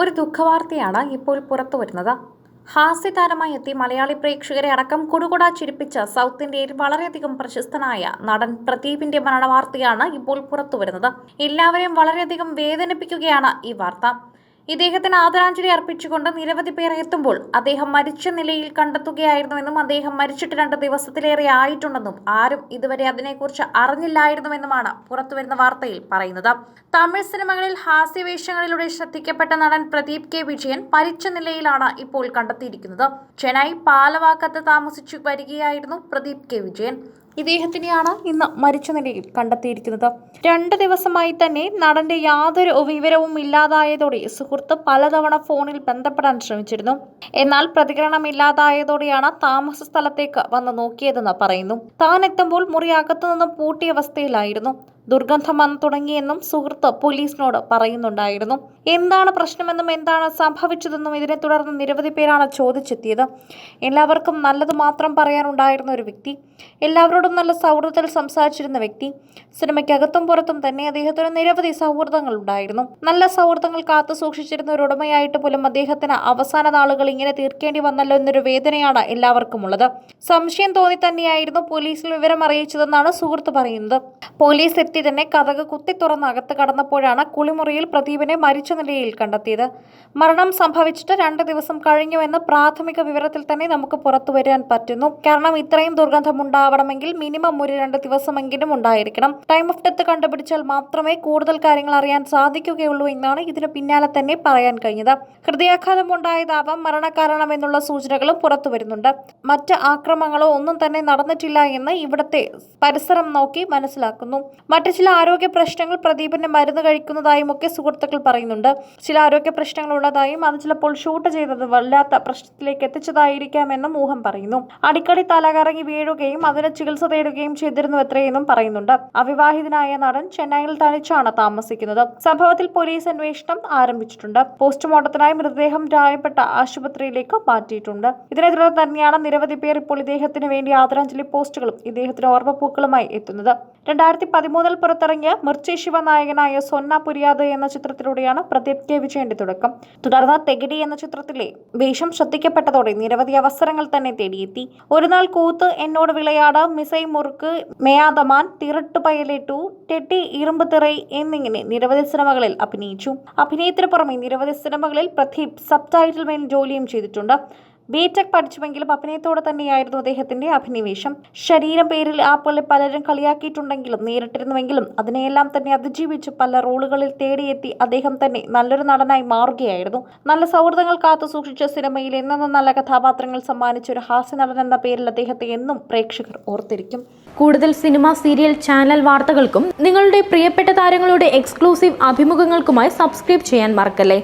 ഒരു ദുഃഖവാർത്തയാണ് ഇപ്പോൾ പുറത്തു വരുന്നത്. ഹാസ്യതാരമായി എത്തി മലയാളി പ്രേക്ഷകരെ അടക്കം കുടുകുട ചിരിപ്പിച്ച സൗത്ത് ഇന്ത്യയിൽ വളരെയധികം പ്രശസ്തനായ നടൻ പ്രദീപിന്റെ മരണവാർത്തയാണ് ഇപ്പോൾ പുറത്തു വരുന്നത്. എല്ലാവരെയും വളരെയധികം വേദനിപ്പിക്കുകയാണ് ഈ വാർത്ത. ഇദ്ദേഹത്തിന് ആദരാഞ്ജലി അർപ്പിച്ചുകൊണ്ട് നിരവധി പേർ എത്തുമ്പോൾ അദ്ദേഹം മരിച്ച നിലയിൽ കണ്ടെത്തുകയായിരുന്നുവെന്നും അദ്ദേഹം മരിച്ചിട്ട് രണ്ട് ദിവസത്തിലേറെ ആയിട്ടുണ്ടെന്നും ആരും ഇതുവരെ അതിനെക്കുറിച്ച് അറിഞ്ഞില്ലായിരുന്നുവെന്നുമാണ് പുറത്തുവരുന്ന വാർത്തയിൽ പറയുന്നത്. തമിഴ് സിനിമകളിൽ ഹാസ്യവേഷങ്ങളിലൂടെ ശ്രദ്ധിക്കപ്പെട്ട നടൻ പ്രദീപ് കെ. വിജയൻ മരിച്ച നിലയിലാണ് ഇപ്പോൾ കണ്ടെത്തിയിരിക്കുന്നത്. ചെന്നൈ പാലവാക്കത്ത് താമസിച്ചു വരികയായിരുന്നു പ്രദീപ് കെ. വിജയൻ. ഇദ്ദേഹത്തിനെയാണ് ഇന്ന് മരിച്ച നിലയിൽ കണ്ടെത്തിയിരിക്കുന്നത്. രണ്ട് ദിവസമായി തന്നെ നടന്റെ യാതൊരു വിവരവും ഇല്ലാതായതോടെ സുഹൃത്ത് പലതവണ ഫോണിൽ ബന്ധപ്പെടാൻ ശ്രമിച്ചിരുന്നു. എന്നാൽ പ്രതികരണമില്ലാതായതോടെയാണ് താമസ സ്ഥലത്തേക്ക് വന്ന് നോക്കിയതെന്ന് പറയുന്നു. താൻ എത്തുമ്പോൾ മുറി അകത്തുനിന്നും പൂട്ടിയ അവസ്ഥയിലായിരുന്നു. ദുർഗന്ധം തുടങ്ങിയെന്നും സുഹൃത്ത് പോലീസിനോട് പറയുന്നുണ്ടായിരുന്നു. എന്താണ് പ്രശ്നമെന്നും എന്താണ് സംഭവിച്ചതെന്നും ഇതിനെ തുടർന്ന് നിരവധി പേരാണ് ചോദിച്ചെത്തിയത്. എല്ലാവർക്കും നല്ലത് മാത്രം പറയാനുണ്ടായിരുന്ന ഒരു വ്യക്തി എല്ലാവരോടും നല്ല സൗഹൃദത്തിൽ സംസാരിച്ചിരുന്ന വ്യക്തി സിനിമയ്ക്കകത്തും പുറത്തും തന്നെ അദ്ദേഹത്തിന് നിരവധി സൗഹൃദങ്ങൾ ഉണ്ടായിരുന്നു. നല്ല സൗഹൃദങ്ങൾ കാത്തു സൂക്ഷിച്ചിരുന്ന ഒരു ഉടമയായിട്ട് പോലും അദ്ദേഹത്തിന് അവസാന നാളുകൾ ഇങ്ങനെ തീർക്കേണ്ടി വന്നല്ലോ എന്നൊരു വേദനയാണ് എല്ലാവർക്കും ഉള്ളത് സംശയം തോന്നി തന്നെയായിരുന്നു പോലീസിൽ വിവരം അറിയിച്ചതെന്നാണ് സുഹൃത്ത് പറയുന്നത്. പോലീസ് തന്നെ കഥക് കുത്തി തുറന്ന് അകത്ത് കടന്നപ്പോഴാണ് കുളിമുറിയിൽ പ്രദീപിനെ മരിച്ച നിലയിൽ കണ്ടെത്തിയത്. മരണം സംഭവിച്ചിട്ട് രണ്ട് ദിവസം കഴിഞ്ഞുവെന്ന് പ്രാഥമിക വിവരത്തിൽ തന്നെ നമുക്ക് പുറത്തു വരാൻ പറ്റുന്നു. കാരണം ഇത്രയും ദുർഗന്ധം ഉണ്ടാവണമെങ്കിൽ മിനിമം ഒരു രണ്ട് ദിവസമെങ്കിലും ഉണ്ടായിരിക്കണം. ടൈം ഓഫ് ഡെത്ത് കണ്ടുപിടിച്ചാൽ മാത്രമേ കൂടുതൽ കാര്യങ്ങൾ അറിയാൻ സാധിക്കുകയുള്ളൂ എന്നാണ് ഇതിന് പിന്നാലെ തന്നെ പറയാൻ കഴിഞ്ഞത്. ഹൃദയാഘാതം ഉണ്ടായതാവാം മരണകാരണം എന്നുള്ള സൂചനകളും പുറത്തു വരുന്നുണ്ട്. മറ്റ് ആക്രമങ്ങളോ ഒന്നും തന്നെ നടന്നിട്ടില്ല എന്ന് ഇവിടത്തെ പരിസരം നോക്കി മനസ്സിലാക്കുന്നു. മറ്റ് ചില ആരോഗ്യ പ്രശ്നങ്ങൾ പ്രദീപിന്റെ മരുന്ന് കഴിക്കുന്നതായും ഒക്കെ സുഹൃത്തുക്കൾ പറയുന്നുണ്ട്. ചില ആരോഗ്യ പ്രശ്നങ്ങൾ ഉള്ളതായും അത് ചിലപ്പോൾ ഷൂട്ട് ചെയ്തത് വല്ലാത്ത പ്രശ്നത്തിലേക്ക് എത്തിച്ചതായിരിക്കാമെന്നും ഊഹം പറയുന്നു. അടിക്കടി തലകറങ്ങി വീഴുകയും അതിന് ചികിത്സ തേടുകയും ചെയ്തിരുന്നു എത്രയെന്നും പറയുന്നുണ്ട്. അവിവാഹിതനായ നടൻ ചെന്നൈയിൽ തനിച്ചാണ് താമസിക്കുന്നത്. സംഭവത്തിൽ പോലീസ് അന്വേഷണം ആരംഭിച്ചിട്ടുണ്ട്. പോസ്റ്റ്മോർട്ടത്തിനായി മൃതദേഹം രായപ്പെട്ട ആശുപത്രിയിലേക്ക് മാറ്റിയിട്ടുണ്ട്. ഇതിനെ തുടർന്ന് തന്നെയാണ് നിരവധി പേർ ഇപ്പോൾ ഇദ്ദേഹത്തിന് വേണ്ടി ആദരാഞ്ജലി പോസ്റ്റുകളും ഇദ്ദേഹത്തിന് ഓർമ്മപ്പൂക്കളുമായി എത്തുന്നത്. രണ്ടായിരത്തി പതിമൂന്നിൽ പുറത്തിറങ്ങിയ മിർച്ചി ശിവനായകനായ സൊന്ന പുരിയാത് എന്ന ചിത്രത്തിലൂടെയാണ് പ്രദീപ് കെ വിജയന്റെ തുടക്കം. തുടർന്ന് തെഗിടി എന്ന ചിത്രത്തിലെ വേഷം ശ്രദ്ധിക്കപ്പെട്ടതോടെ നിരവധി അവസരങ്ങൾ തന്നെ തേടിയെത്തി. ഒരു നാൾ കൂത്ത് എന്നോട് വിളയാട് മിസൈ മുറുക്ക് മേയാദമാൻ തിരട്ടു പയലിട്ടു ടെട്ടി ഇരുമ്പ് തിറൈ എന്നിങ്ങനെ നിരവധി സിനിമകളിൽ അഭിനയിച്ചു. അഭിനയത്തിന് പുറമെ നിരവധി സിനിമകളിൽ പ്രദീപ് സബ് ടൈറ്റിൽ മേൽ ജോലിയും ചെയ്തിട്ടുണ്ട്. ബിടെക് പഠിച്ചുവെങ്കിലും അഭിനയത്തോടെ തന്നെയായിരുന്നു അദ്ദേഹത്തിന്റെ അഭിനിവേശം. ശരീരം പേരിൽ ആ പുള്ളി പലരും കളിയാക്കിയിട്ടുണ്ടെങ്കിലും നേരിട്ടിരുന്നുവെങ്കിലും അതിനെയെല്ലാം തന്നെ അതിജീവിച്ച് പല റോളുകളിൽ തേടിയെത്തി അദ്ദേഹം തന്നെ നല്ലൊരു നടനായി മാറുകയായിരുന്നു. നല്ല സൗഹൃദങ്ങൾ കാത്തു സൂക്ഷിച്ച സിനിമയിൽ എന്നെന്നും നല്ല കഥാപാത്രങ്ങൾ സമ്മാനിച്ച ഒരു ഹാസ്യ നടൻ എന്ന പേരിൽ അദ്ദേഹത്തെ എന്നും പ്രേക്ഷകർ ഓർത്തിരിക്കും. കൂടുതൽ സിനിമ സീരിയൽ ചാനൽ വാർത്തകൾക്കും നിങ്ങളുടെ പ്രിയപ്പെട്ട താരങ്ങളുടെ എക്സ്ക്ലൂസീവ് അഭിമുഖങ്ങൾക്കുമായി സബ്സ്ക്രൈബ് ചെയ്യാൻ മറക്കല്ലേ?